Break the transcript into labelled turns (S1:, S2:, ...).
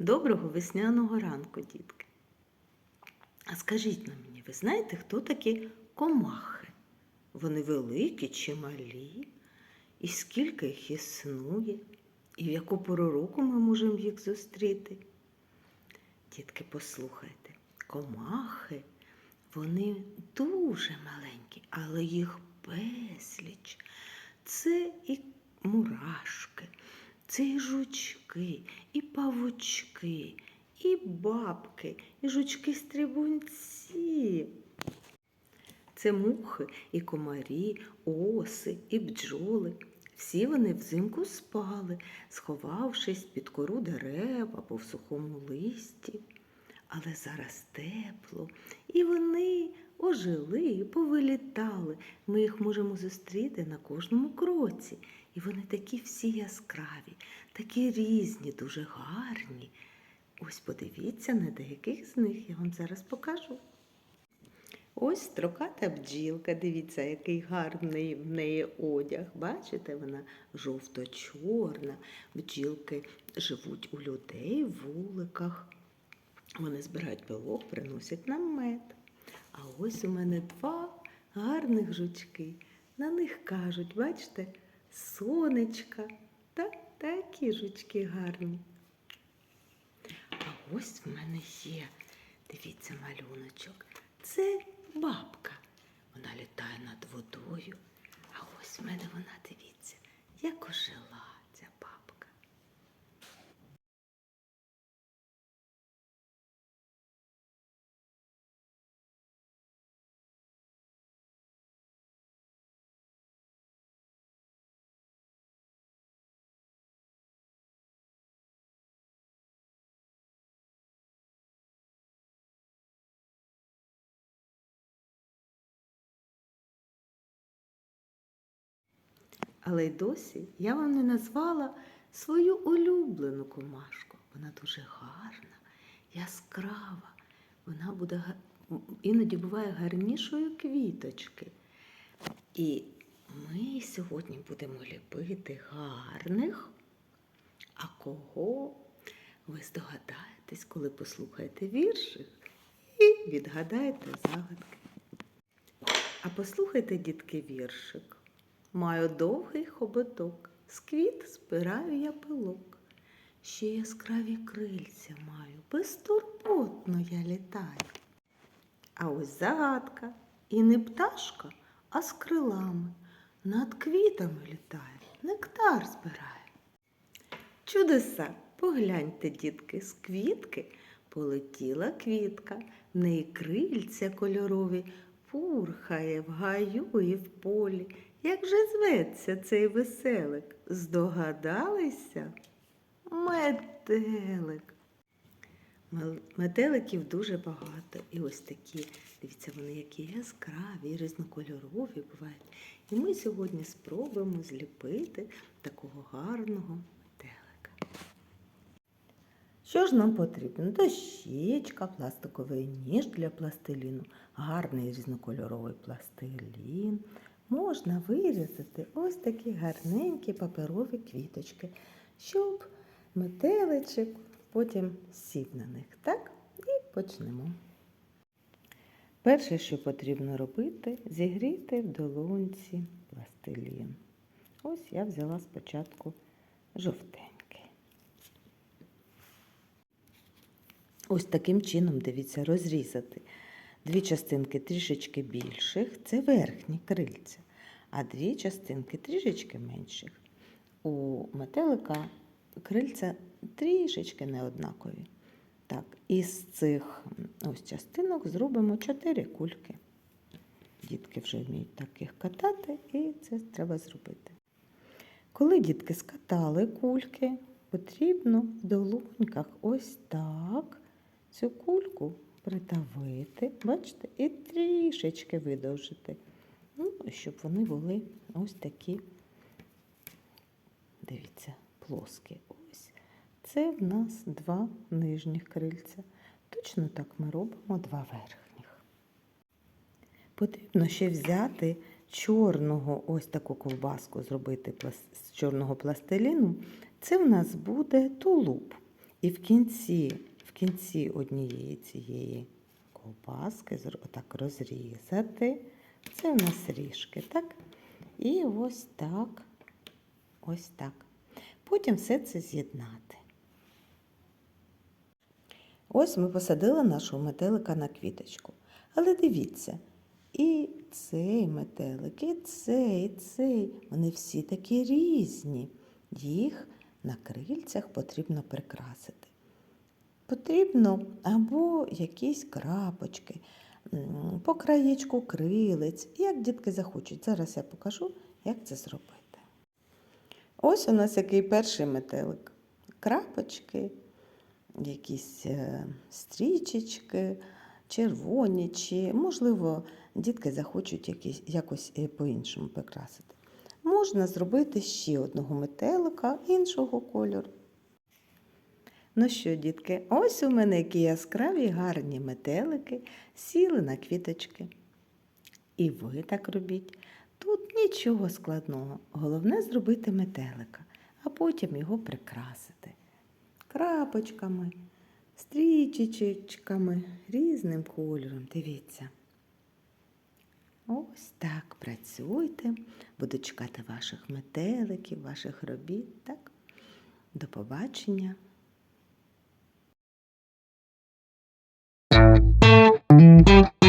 S1: Доброго весняного ранку, дітки. А скажіть на мені, ви знаєте, хто такі комахи? Вони великі чи малі? І скільки їх існує? І в яку пору року ми можемо їх зустріти? Дітки, послухайте, комахи, вони дуже маленькі, але їх безліч. Це і мурашки, це і жучки, і павучки, і бабки, і жучки-стрибунці. Це мухи, і комарі, оси, і бджоли. Всі вони взимку спали, сховавшись під кору дерев або в сухому листі. Але зараз тепло, і вони ожили, повилітали. Ми їх можемо зустріти на кожному кроці. І вони такі всі яскраві, такі різні, дуже гарні. Ось подивіться на деяких з них, я вам зараз покажу. Ось строката бджілка, дивіться, який гарний в неї одяг. Бачите, вона жовто-чорна. Бджілки живуть у людей в вуликах. Вони збирають пилок, приносять нам мед. А ось у мене два гарних жучки. На них кажуть, бачите, сонечка. Та такі жучки гарні. А ось в мене є, дивіться, малюночок. Це бабка. Вона літає над водою. А ось в мене вона, дивіться, як ожила Але й досі я вам не назвала свою улюблену комашку. Вона дуже гарна, яскрава. Вона буде іноді буває гарнішою квіточки. І ми сьогодні будемо ліпити гарних. А кого ви здогадаєтесь, коли послухаєте віршик і відгадаєте загадки. А послухайте, дітки, віршик. Маю довгий хоботок, з квіт збираю я пилок. Ще яскраві крильця маю, безтурботно я літаю. А ось загадка, і не пташка, а з крилами. Над квітами літає, нектар збирає. Чудеса, погляньте, дітки, з квітки полетіла квітка, в неї крильця кольорові, пурхає в гаю і в полі. Як же зветься цей веселик? Здогадалися? Метелик. Метеликів дуже багато. І ось такі, дивіться, вони які яскраві, різнокольорові бувають. І ми сьогодні спробуємо зліпити такого гарного метелика. Що ж нам потрібно? Дощечка, пластиковий ніж для пластиліну, гарний різнокольоровий пластилін. Можна вирізати ось такі гарненькі паперові квіточки, щоб метеличок потім сів на них. Так? І почнемо. Перше, що потрібно робити, зігріти в долонці пластилін. Ось я взяла спочатку жовтенький. Ось таким чином, дивіться, розрізати. Дві частинки трішечки більших це верхні крильця, а дві частинки трішечки менших. У метелика крильця трішечки неоднакові. Так, із цих ось частинок зробимо чотири кульки. Дітки вже вміють так їх катати, і це треба зробити. Коли дітки скатали кульки, потрібно в долоньках ось так цю кульку придавити, бачите, і трішечки видовжити. Ну, щоб вони були ось такі, дивіться, плоскі. Ось. Це в нас два нижніх крильця. Точно так ми робимо два верхніх. Потрібно ще взяти чорного ось таку ковбаску, зробити з чорного пластиліну. Це в нас буде тулуб. І в кінці, кінці однієї цієї ковбаски отак розрізати. Це у нас ріжки, так? І ось так, ось так. Потім все це з'єднати. Ось ми посадили нашого метелика на квіточку. Але дивіться, і цей метелик, і цей, і цей, вони всі такі різні. Їх на крильцях потрібно прикрасити. Потрібно або якісь крапочки, по краєчку крилець, як дітки захочуть. Зараз я покажу, як це зробити. Ось у нас який перший метелик. Крапочки, якісь е, стрічечки, червоні, чи, можливо, дітки захочуть якісь, якось е, по-іншому прикрасити. Можна зробити ще одного метелика іншого кольору. Ну що, дітки, ось у мене які яскраві гарні метелики сіли на квіточки. І ви так робіть. Тут нічого складного. Головне зробити метелика, а потім його прикрасити. Крапочками, стрічечками, різним кольором. Дивіться. Ось так працюйте. Буду чекати ваших метеликів, ваших робіт. Так? До побачення.
S2: Thank you.